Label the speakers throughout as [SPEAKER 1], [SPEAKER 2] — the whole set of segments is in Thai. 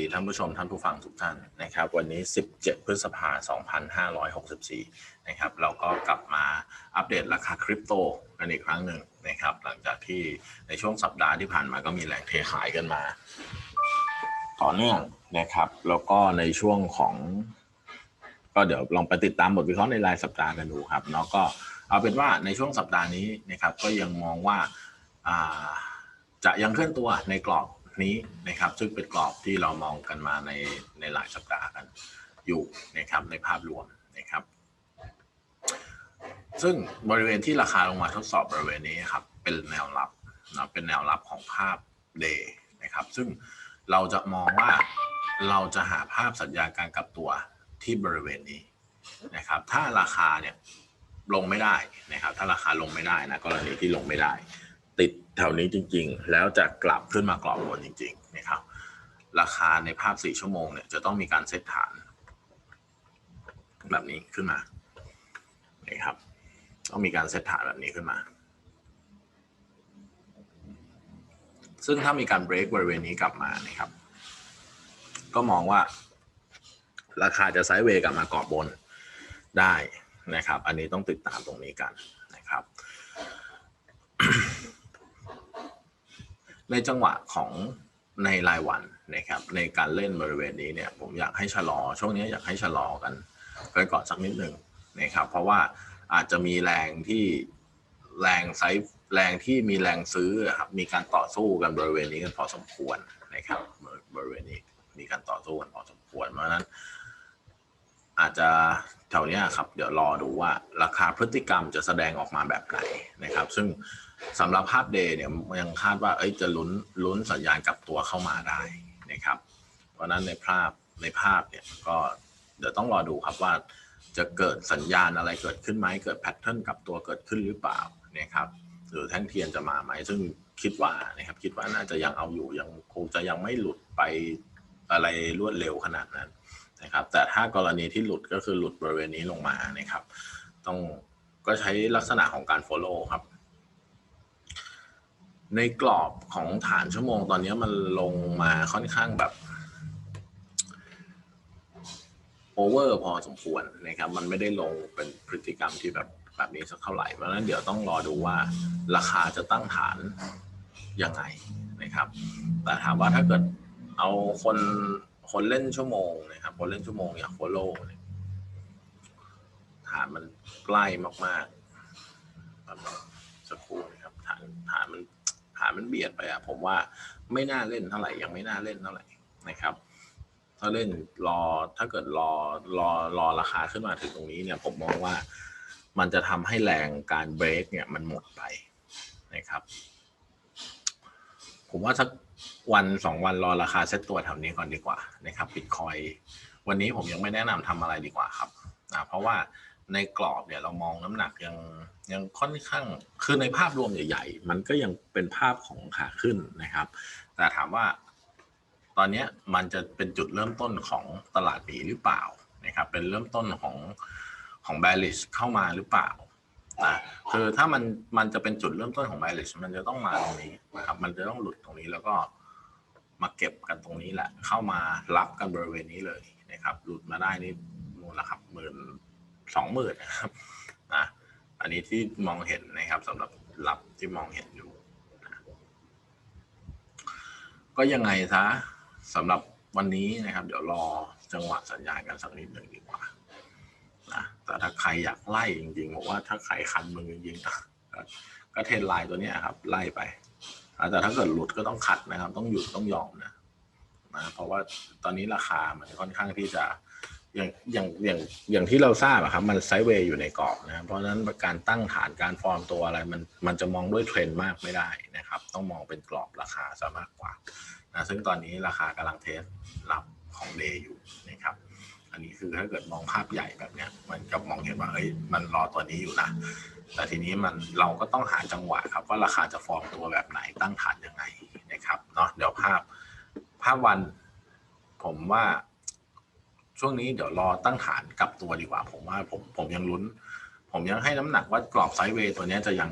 [SPEAKER 1] ดีท่านผู้ชมท่านผู้ฟังทุกท่านนะครับ วันนี้ 17 พฤษภาคม2564 นะครับเราก็กลับมาอัปเดตราคาคริปโตกันอีกครั้งหนึ่งนะครับ หลังจากที่ในช่วงสัปดาห์ที่ผ่านมาก็มีแรงเทขายกันมา ต่อเนื่องนะครับ แล้วก็ในช่วงของก็เดี๋ยวลองไปติดตามบทวิเคราะห์ในรายสัปดาห์กันดูครับเนาะก็เอาเป็นว่าในช่วงสัปดาห์นี้นะครับ ก็ยังมองว่าจะยังเคลื่อนตัวในกรอบ นี้นะครับซึ่งเป็นกรอบที่เรามองกันมาในในหลายสัปดาห์กันอยู่นะครับในภาพรวมนะครับ ซึ่งบริเวณที่ราคาลงมาทดสอบบริเวณนี้ครับเป็นแนวรับนะเป็นแนวรับของภาพเดย์นะครับ ซึ่งเราจะมองว่าเราจะหาภาพสัญญาการกลับตัวที่บริเวณนี้นะครับ ถ้าราคาเนี่ยลงไม่ได้นะครับ ถ้าราคาลงไม่ได้นะกรณีที่ลงไม่ได้ ติดแถวนี้จริง ๆ แล้วจะกลับขึ้นมากรอบบนจริงๆนะครับราคาในภาพ 4 ชั่วโมงเนี่ยจะต้องมีการเซตฐาน แบบนี้ขึ้นมานะครับ ต้องมีการเซตฐานแบบนี้ขึ้นมา ซึ่งถ้ามีการเบรกบริเวณนี้กลับมานะครับ ก็มองว่า ราคาจะไซด์เวย์กลับมากรอบบนได้นะครับ อันนี้ต้องติดตามตรงนี้กันนะครับ ในจังหวะของในรายวันนะครับในการเล่นบริเวณนี้เนี่ยผมอยากให้ชะลอ ช่วงนี้อยากให้ชะลอกันไปก่อนสักนิดหนึ่งนะครับเพราะว่าอาจจะมีแรงที่แรงไซส์แรงที่มีแรงซื้อครับมีการต่อสู้กันบริเวณนี้กันพอสมควรนะครับบริเวณนี้มีการต่อสู้กันพอสมควรเพราะฉะนั้น อาจจะแถวเนี้ยครับเดี๋ยวรอดูว่าราคาพฤติกรรมจะแสดงออกมาแบบไหนนะครับ ซึ่ง สำหรับภาพเดย์เนี่ยยังคาดว่าเอ้ยจะลุ้นลุ้นสัญญาณกลับตัวเข้ามาได้นะครับ เพราะนั้นในภาพในภาพเนี่ยก็เดี๋ยวต้องรอดูครับว่าจะเกิดสัญญาณอะไรเกิดขึ้นไหมเกิดแพทเทิร์นกลับตัวเกิดขึ้นหรือเปล่านะครับหรือแท่งเทียนจะมาไหมซึ่งคิดว่านะครับคิดว่าน่าจะยังเอาอยู่ยังคงจะยังไม่หลุดไปอะไรรวดเร็วขนาดนั้นนะครับ แต่ถ้ากรณีที่หลุดก็คือหลุดบริเวณนี้ลงมานะครับ ต้องก็ใช้ลักษณะของการ follow ครับ ในกรอบของฐานชั่วโมงตอนนี้มันลงมาค่อนข้างแบบโอเวอร์พอสมควรนะครับ มันไม่ได้ลงเป็นพฤติกรรมที่แบบแบบนี้สักเท่าไหร่ เพราะฉะนั้นเดี๋ยวต้องรอดูว่าราคาจะตั้งฐานยังไงนะครับ แต่ถามว่าถ้าเกิดเอาคนคนเล่นชั่วโมงนะครับ คนเล่นชั่วโมงอย่างโฟโล่ฐานมันใกล้มากๆประมาณสักครู่นะครับ ฐานฐานมัน ฐานมันเบียดไปอะผมว่าไม่น่าเล่นเท่าไหร่ยังไม่น่าเล่นเท่าไหร่นะครับ ถ้าเล่นรอถ้าเกิดรอรอรอราคาขึ้นมาถึงตรงนี้เนี่ย ผมมองว่ามันจะทำให้แรงการเบรกเนี่ยมันหมดไปนะครับ ผมว่าสักวันสองวันรอราคาเซ็ตตัวแถวนี้ก่อนดีกว่านะครับบิตคอยวันนี้ผมยังไม่แนะนำทำอะไรดีกว่าครับนะเพราะว่า ในกรอบเนี่ยเรามองน้ำหนักยังยังค่อนข้างคือในภาพรวมใหญ่ ๆ มันก็ยังเป็นภาพของขาขึ้นนะครับ แต่ถามว่าตอนนี้มันจะเป็นจุดเริ่มต้นของตลาดหนีหรือเปล่านะครับ เป็นเริ่มต้นของของ bearish เข้ามาหรือเปล่านะคือถ้ามันมันจะเป็นจุดเริ่มต้นของ bearish มันจะต้องมาตรงนี้นะครับ มันจะต้องหลุดตรงนี้แล้วก็มาเก็บกันตรงนี้แหละ เข้ามารับกันบริเวณนี้เลยนะครับ หลุดมาได้นี่นู่นละครับหมื่น สองหมื่นนะครับนะอันนี้ที่มองเห็นนะครับสำหรับรับที่มองเห็นอยู่นะก็ยังไงซะสำหรับวันนี้นะครับ เดี๋ยวรอจังหวะสัญญาณกันสักนิดหนึ่งดีกว่านะแต่ถ้าใครอยากไล่จริงๆบอกว่าถ้าใครคันมือจริงๆก็เทรนไลน์ตัวนี้ครับ ไล่ไปแต่ถ้าเกิดหลุดก็ต้องคัดนะครับ ต้องหยุดต้องยอมนะนะเพราะว่าตอนนี้ราคามันค่อนข้างที่จะ อย่างอย่างอย่างอย่างที่เราทราบอะครับ มันไซด์เวย์อยู่ในกรอบนะเพราะฉะนั้นการตั้งฐานการฟอร์มตัวอะไรมันมันจะมองด้วยเทรนด์มากไม่ได้นะครับ ต้องมองเป็นกรอบราคาซะมากกว่านะซึ่งตอนนี้ราคากำลังเทสรับของเดย์อยู่นะครับ อันนี้คือถ้าเกิดมองภาพใหญ่แบบเนี้ย มันจะมองเห็นว่าเฮ้ยมันรอตัวนี้อยู่นะแต่ทีนี้มันเราก็ต้องหาจังหวะครับ ว่าราคาจะฟอร์มตัวแบบไหนตั้งฐานยังไงนะครับเนาะเดี๋ยวภาพภาพวัน ผมว่า ช่วงนี้เดี๋ยวรอตั้งฐานกลับตัวดีกว่า ผมว่าผมผมยังลุ้น ผมยังให้น้ำหนักว่ากรอบไซด์เวย์ตัวนี้จะยัง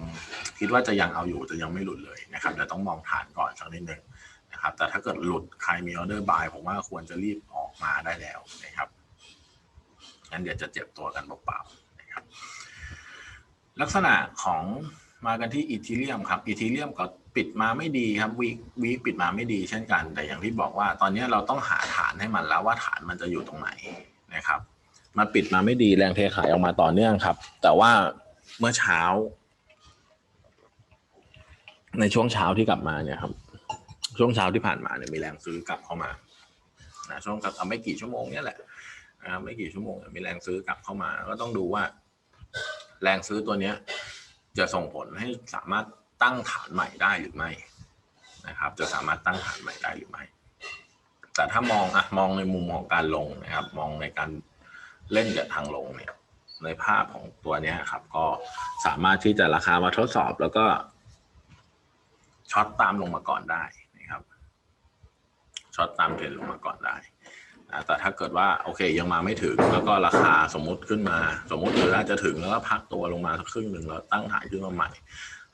[SPEAKER 1] คิดว่าจะยังเอาอยู่จะยังไม่หลุดเลยนะครับเดี๋ยวต้องมองฐานก่อนสักนิดหนึ่งนะครับ แต่ถ้าเกิดหลุดใครมีออเดอร์บายผมว่าควรจะรีบออกมาได้แล้วนะครับงั้นเดี๋ยวจะเจ็บตัวกันเปล่าๆนะครับ ลักษณะของมากันที่อีทีเรียมครับอีทีเรียมก็ ปิดมาไม่ดีครับวีวีปิดมาไม่ดีเช่นกัน แต่อย่างที่บอกว่า ตอนนี้เราต้องหาฐานให้มันแล้วว่าฐานมันจะอยู่ตรงไหนนะครับมันปิดมาไม่ดีแรงเทขายออกมาต่อเนื่องครับ แต่ว่าเมื่อเช้า ในช่วงเช้าที่กลับมาเนี่ยครับ ช่วงเช้าที่ผ่านมาเนี่ยมีแรงซื้อกลับเข้ามานะช่วงกับไม่กี่ชั่วโมงเนี่ยแหละนะไม่กี่ชั่วโมงมีแรงซื้อกลับเข้ามา ก็ต้องดูว่า แรงซื้อตัวเนี้ย จะส่งผลให้สามารถ ตั้งฐานใหม่ได้หรือไม่นะครับ จะสามารถตั้งฐานใหม่ได้หรือไม่ แต่ถ้ามองอะมองในมุมของการลงนะครับ มองในการเล่นกับทางลงเนี่ยในภาพของตัวนี้ครับ ก็สามารถที่จะราคามาทดสอบแล้วก็ช็อตตามลงมาก่อนได้นะครับช็อตตามเทรนลงมาก่อนได้นะแต่ถ้าเกิดว่าโอเคยังมาไม่ถึง แล้วก็ราคาสมมุติขึ้นมา สมมติหรืออาจจะถึงแล้วก็พักตัวลงมาสักครึ่งหนึ่งแล้วตั้งฐานขึ้นมาใหม่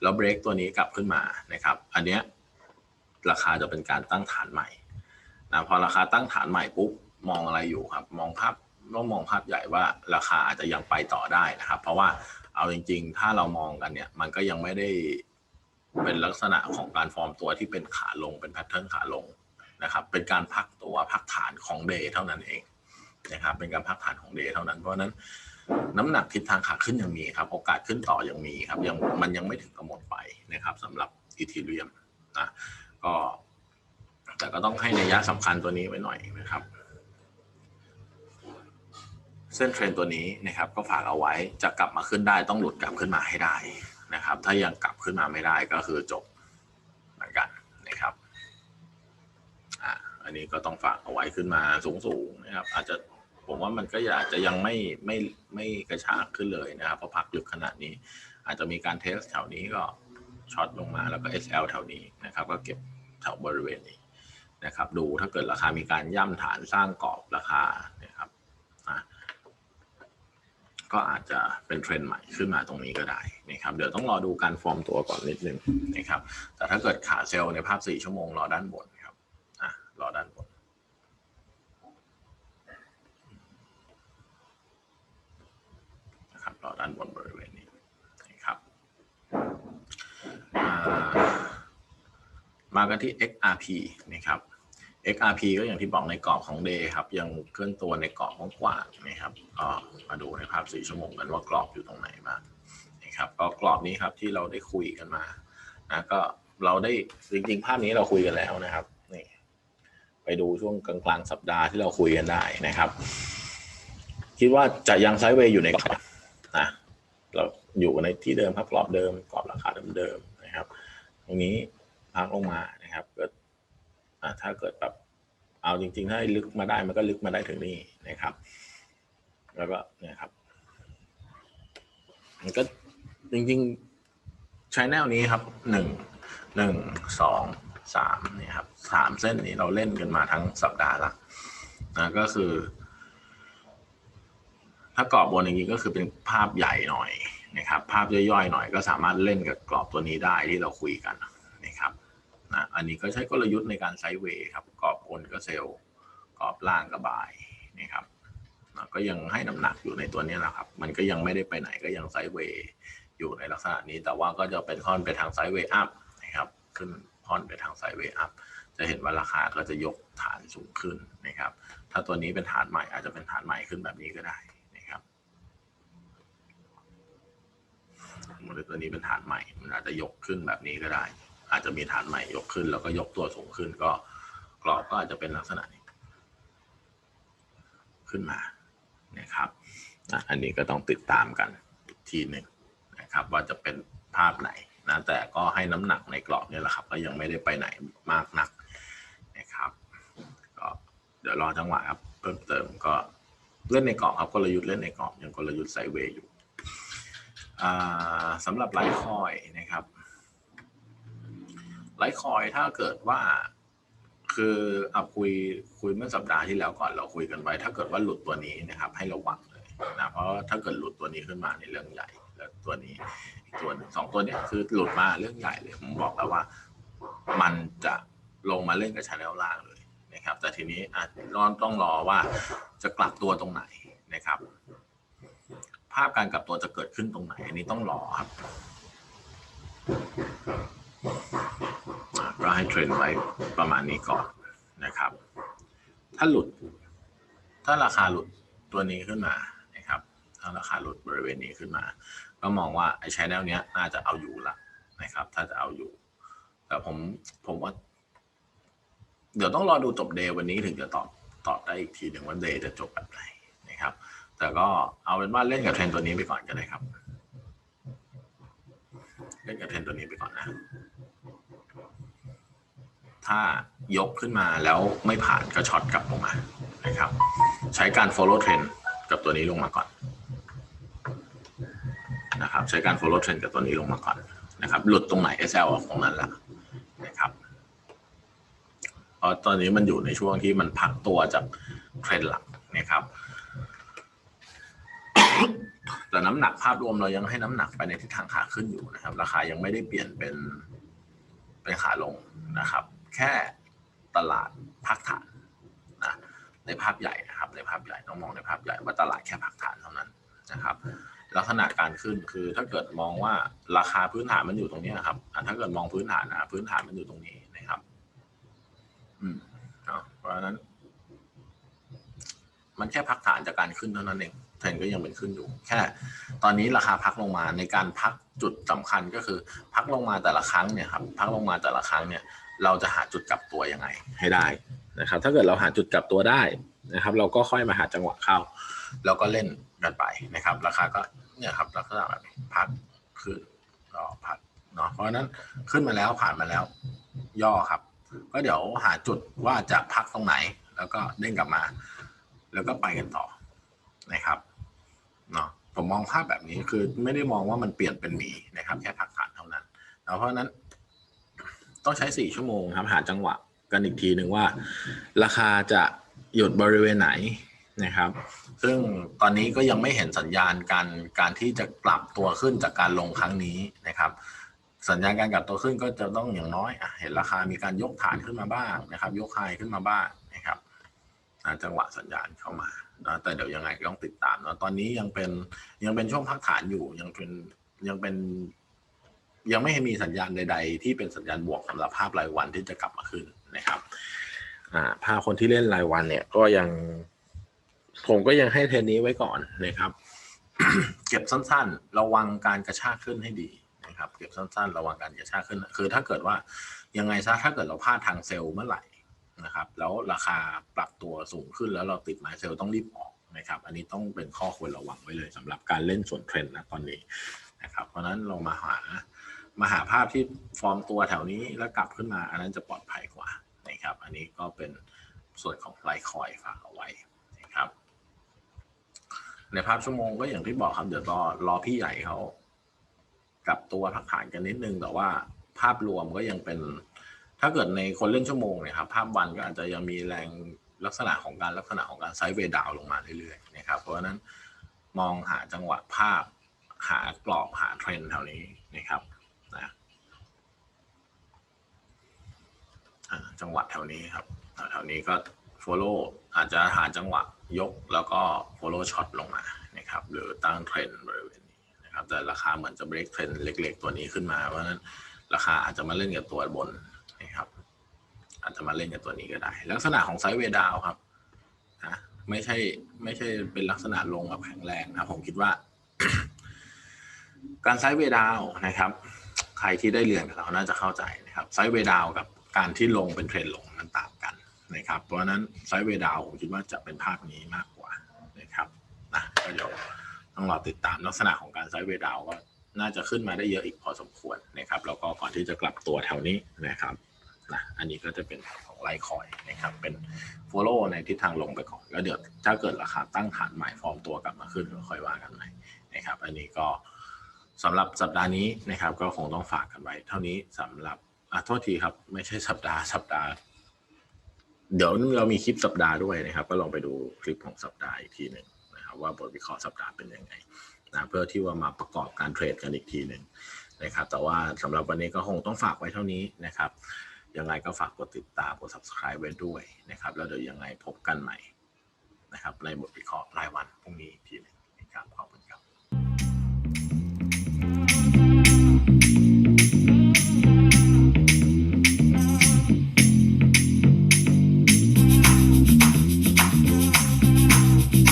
[SPEAKER 1] แล้วเบรกตัวนี้กลับขึ้นมานะครับ อันเนี้ยราคาจะเป็นการตั้งฐานใหม่นะพอราคาตั้งฐานใหม่ปุ๊บมองอะไรอยู่ครับ มองภาพต้องมองภาพใหญ่ว่าราคาอาจจะยังไปต่อได้นะครับ เพราะว่าเอาจริง ๆ ถ้าเรามองกันเนี่ย มันก็ยังไม่ได้เป็นลักษณะของการฟอร์มตัวที่เป็นขาลงเป็นแพทเทิร์นขาลงนะครับ เป็นการพักตัวพักฐานของเดย์เท่านั้นเองนะครับ เป็นการพักฐานของเดย์เท่านั้นเพราะฉะนั้น น้ำหนักทิศทางขาขึ้นยังมีครับ โอกาสขึ้นต่อยังมีครับยังมันยังไม่ถึงกำหนดไปนะครับสำหรับอีทีเรียมนะก็ แต่ก็ต้องให้ในยยะสำคัญตัวนี้ไว้หน่อยนะครับ เส้นเทรนตัวนี้นะครับ ก็ฝากเอาไว้จะกลับมาขึ้นได้ต้องหลุดกลับขึ้นมาให้ได้นะครับ ถ้ายังกลับขึ้นมาไม่ได้ก็คือจบเหมือนกันนะครับอ่าอันนี้ก็ต้องฝากเอาไว้ขึ้นมาสูงๆนะครับ อาจจะ ผมว่ามันก็อาจจะยังไม่ไม่ไม่กระชากขึ้นเลยนะครับเพราะพักลึกขนาดนี้ อาจจะมีการเทสแถวนี้ก็ช็อตลงมาแล้วก็ SL แถวนี้นะครับ ก็เก็บแถวบริเวณนี้นะครับ ดูถ้าเกิดราคามีการย่ำฐานสร้างกรอบราคานะครับอะก็อาจจะเป็นเทรนด์ใหม่ขึ้นมาตรงนี้ก็ได้นะครับเดี๋ยวต้องรอดูการฟอร์มตัวก่อนนิดนึงนะครับแต่ถ้าเกิดขาเซลล์ในภาพ 4 ชั่วโมงรอด้านบนครับอะรอด้านบน นะครับรอ ด้านบนบริเวณนี้นะครับมากันที่ XRP นะครับ XRP ก็อย่างที่บอกในกรอบของ Day ครับ ยังเคลื่อนตัวในกรอบกว้างๆนะครับก็มาดูในภาพ4ชั่วโมงกันว่ากรอบอยู่ตรงไหนบ้างนะครับก็กรอบนี้ครับที่เราได้คุยกันมานะก็เราได้จริงๆภาพนี้เราคุยกันแล้วนะครับนี่ไปดูช่วงกลางๆสัปดาห์ที่เราคุยกันได้นะครับ คิดว่าจะยังไซด์เวย์อยู่ในกรอบ เราอยู่ในที่เดิมครับกรอบเดิมกรอบราคาเดิมๆนะครับ ตรงนี้พักลงมานะครับเกิดถ้าเกิดแบบเอาจริงๆถ้าลึกมาได้มันก็ลึกมาได้ถึงนี่นะครับ แล้วก็เนี่ยครับมันก็จริงๆใช้แนวนี้ครับหนึ่งหนึ่งสองสามเนี่ยครับสามเส้นนี้เราเล่นกันมาทั้งสัปดาห์ละนะก็คือ ถ้ากรอบบนอย่างนี้ก็คือเป็นภาพใหญ่หน่อย นะครับภาพย่อยๆหน่อยก็สามารถเล่นกับกรอบตัวนี้ได้ที่เราคุยกันนะครับนะอันนี้ก็ใช้กลยุทธ์ในการไซด์เวย์ครับกรอบบนก็เซลล์กรอบล่างก็บายนะครับนะก็ยังให้น้ำหนักอยู่ในตัวนี้นะครับ มันก็ยังไม่ได้ไปไหนก็ยังไซด์เวย์อยู่ในลักษณะนี้ แต่ว่าก็จะเป็นค่อนไปทางไซด์เวย์อัพนะครับขึ้นค่อนไปทางไซด์เวย์อัพจะเห็นว่าราคาก็จะยกฐานสูงขึ้นนะครับ ถ้าตัวนี้เป็นฐานใหม่อาจจะเป็นฐานใหม่ขึ้นแบบนี้ก็ได้ นะครับสมมติตัวนี้เป็นฐานใหม่ มันอาจจะยกขึ้นแบบนี้ก็ได้ อาจจะมีฐานใหม่ยกขึ้น แล้วก็ยกตัวสูงขึ้นก็กรอบก็อาจจะเป็นลักษณะนี้ ขึ้นมานะครับอันนี้ก็ต้องติดตามกันทีหนึ่งนะครับ ว่าจะเป็นภาพไหนนะแต่ก็ให้น้ำหนักในกรอบนี่แหละครับก็ยังไม่ได้ไปไหนมากนักนะครับก็เดี๋ยวรอจังหวะครับเพิ่มเติมก็เล่นในกรอบครับกลยุทธ์เล่นในกรอบยังกลยุทธ์ไซเวย์อยู่ สำหรับไลท์คอยนะครับไลท์คอยถ้าเกิดว่า คือเอาคุยคุยเมื่อสัปดาห์ที่แล้วก่อนเราคุยกันไว้ ถ้าเกิดว่าหลุดตัวนี้นะครับ ให้ระวังเลยนะเพราะถ้าเกิดหลุดตัวนี้ขึ้นมาในเรื่องใหญ่แล้วตัวนี้อีกตัวหนึ่งสองตัวนี้คือหลุดมาเรื่องใหญ่เลยผมบอกแล้วว่า มันจะลงมาเล่นกับชาแนลล่างเลยนะครับ แต่ทีนี้อาจต้องรอว่าจะกลับตัวตรงไหนนะครับ ภาพการกลับตัวจะเกิดขึ้นตรงไหน อันนี้ต้องรอครับก็ให้เทรนไว้ประมาณนี้ก่อนนะครับ ถ้าหลุด ถ้าราคาหลุดตัวนี้ขึ้นมานะครับ ถ้าราคาหลุดบริเวณนี้ขึ้นมา ก็มองว่าไอ้ชแนลเนี้ยน่าจะเอาอยู่ละนะครับ ถ้าจะเอาอยู่ แต่ผมผมว่า เดี๋ยวต้องรอดูจบเดย์วันนี้ถึงจะตอบตอบได้อีกทีหนึ่งว่าเดย์จะจบแบบไหนนะครับ แต่ก็เอาเป็นว่าเล่นกับเทรนตัวนี้ไปก่อนก็ได้ครับ เล่นกับเทรนตัวนี้ไปก่อนนะ ถ้ายกขึ้นมาแล้วไม่ผ่านก็ช็อตกลับลงมานะครับ ใช้การ follow trend กับตัวนี้ลงมาก่อนนะครับ ใช้การ follow trend กับตัวนี้ลงมาก่อนนะครับ หลุดตรงไหน SL ออกตรงนั้นแหละนะครับเพราะตอนนี้มันอยู่ในช่วงที่มันพักตัวจากเทรนหลักนะครับ แต่น้ำหนักภาพรวมเรายังให้น้ำหนักไปในทิศทางขาขึ้นอยู่นะครับ ราคายังไม่ได้เปลี่ยนเป็นเป็นขาลงนะครับ แค่ตลาดพักฐานนะในภาพใหญ่นะครับ ในภาพใหญ่ต้องมองในภาพใหญ่ว่าตลาดแค่พักฐานเท่านั้นนะครับ ลักษณะการขึ้นคือถ้าเกิดมองว่าราคาพื้นฐานมันอยู่ตรงนี้ครับถ้าเกิดมองพื้นฐานนะพื้นฐานมันอยู่ตรงนี้นะครับ อืมเพราะฉะนั้น มันแค่พักฐานจากการขึ้นเท่านั้นเอง รนก็ยังเป็นขึ้นอยู่ แค่ตอนนี้ราคาพักลงมาในการพักจุดสำคัญก็คือ พักลงมาแต่ละครั้งเนี่ยครับพักลงมาแต่ละครั้งเนี่ยเราจะหาจุดกลับตัวยังไงให้ได้นะครับ ถ้าเกิดเราหาจุดกลับตัวได้นะครับ เราก็ค่อยมาหาจังหวะเข้า แล้วก็เล่นกันไปนะครับ ราคาก็เนี่ยครับลักษณะแบบนี้พักขึ้นรอพักเนาะเพราะนั้นขึ้นมาแล้วผ่านมาแล้ว ย่อครับ ก็เดี๋ยวหาจุดว่าจะพักตรงไหน แล้วก็เด้งกลับมา แล้วก็ไปกันต่อนะครับ ผมมองภาพแบบนี้คือไม่ได้มองว่ามันเปลี่ยนเป็นหมีนะครับ แค่พักฐานเท่านั้นเนาะเพราะนั้น ต้องใช้สี่ชั่วโมงครับหาจังหวะกันอีกทีหนึ่งว่า ราคาจะหยุดบริเวณไหนนะครับ ซึ่งตอนนี้ก็ยังไม่เห็นสัญญาณการการที่จะกลับตัวขึ้นจากการลงครั้งนี้นะครับ สัญญาณการกลับตัวขึ้นก็จะต้องอย่างน้อยอเห็นราคามีการยกฐานขึ้นมาบ้างนะครับ ยกไฮขึ้นมาบ้างนะครับจังหวะสัญญาณเข้ามา นะแต่เดี๋ยวยังไงก็ต้องติดตามนะตอนนี้ยังเป็นยังเป็นช่วงพักฐานอยู่ยังเป็นยังเป็น ยังไม่มีสัญญาณใด ๆ ที่เป็นสัญญาณบวกสำหรับภาพรายวันที่จะกลับมาขึ้นนะครับอ่าภาพคนที่เล่นรายวันเนี่ยก็ยังผมก็ยังให้เทนนี้ไว้ก่อนนะครับ เก็บสั้นๆ ระวังการกระชากขึ้นให้ดีนะครับ เก็บสั้นๆ ระวังการกระชากขึ้น คือถ้าเกิดว่ายังไงซะถ้าเกิดเราพลาดทางเซลล์เมื่อไหร่ นะครับ แล้วราคาปรับตัวสูงขึ้นแล้วเราติดหมาเซลล์ต้องรีบออกนะครับ อันนี้ต้องเป็นข้อควรระวังไว้เลยสำหรับการเล่นส่วนเทรนด์นะตอนนี้นะครับ เพราะฉะนั้นเรามาหามาหาภาพที่ฟอร์มตัวแถวนี้แล้วกลับขึ้นมา อันนั้นจะปลอดภัยกว่านะครับ อันนี้ก็เป็นส่วนของไลคอยฝากเอาไว้นะครับ ในภาพชั่วโมงก็อย่างที่บอกครับเดี๋ยวรอรอพี่ใหญ่เขากลับตัวพักฐานกันนิดนึงแต่ว่าภาพรวมก็ยังเป็น ถ้าเกิดในคนเล่นชั่วโมงเนี่ยครับภาพวันก็อาจจะยังมีแรงลักษณะของการลักษณะของการไซด์เวดาวลงมาเรื่อยๆนะครับ เพราะฉะนั้นมองหาจังหวะภาพหากรอบหาเทรนด์แถวนี้นะครับนะจังหวะแถวนี้ครับแถวนี้ก็ follow อาจจะหาจังหวะยกแล้วก็ follow shot ลงมานะครับ หรือตั้งเทรนด์บริเวณนี้นะครับแต่ราคาเหมือนจะ break เทรนด์เล็ก ๆ ตัวนี้ขึ้นมา เพราะฉะนั้นราคาอาจจะมาเล่นกับตัวบน นะครับ อาจจะมาเล่นกับตัวนี้ก็ได้ ลักษณะของไซด์เวดาวครับนะไม่ใช่ไม่ใช่เป็นลักษณะลงแบบแข็งแรงนะผมคิดว่า การไซด์เวดาวนะครับ ใครที่ได้เรียนกับเราน่าจะเข้าใจนะครับไซด์เวดาวกับการที่ลงเป็นเทรนลงมันต่างกันนะครับ เพราะฉะนั้นไซด์เวดาวผมคิดว่าจะเป็นภาพนี้มากกว่านะครับนะก็เดี๋ยวต้องรอติดตามลักษณะของการไซด์เวดาวก็น่าจะขึ้นมาได้เยอะอีกพอสมควรนะครับ แล้วก็ก่อนที่จะกลับตัวแถวนี้นะครับ นะอันนี้ก็จะเป็นของไลคอยนะครับเป็น follow ในทิศทางลงไปก่อนแล้วเดี๋ยวถ้าเกิดราคาตั้งฐานใหม่ฟอร์มตัวกลับมาขึ้นก็ค่อยว่ากันใหม่นะครับ อันนี้ก็สำหรับสัปดาห์นี้นะครับ ก็คงต้องฝากกันไว้ เท่านี้สำหรับอะโทษทีครับ ไม่ใช่สัปดาห์สัปดาห์ เดี๋ยวเรามีคลิปสัปดาห์ด้วยนะครับ ก็ลองไปดูคลิปของสัปดาห์อีกทีหนึ่งนะครับว่าบทวิเคราะห์สัปดาห์เป็นยังไงนะเพื่อที่ว่ามาประกอบการเทรดกันอีกทีหนึ่งนะครับ แต่ว่าสำหรับวันนี้ก็คงต้องฝากไว้เท่านี้นะครับ ยังไงก็ฝากกดติดตามกด subscribe ไว้ด้วยนะครับ แล้วเดี๋ยวยังไงพบกันใหม่นะครับในบทวิเคราะห์รายวันพรุ่งนี้อีกทีนึงนะครับขอบคุณ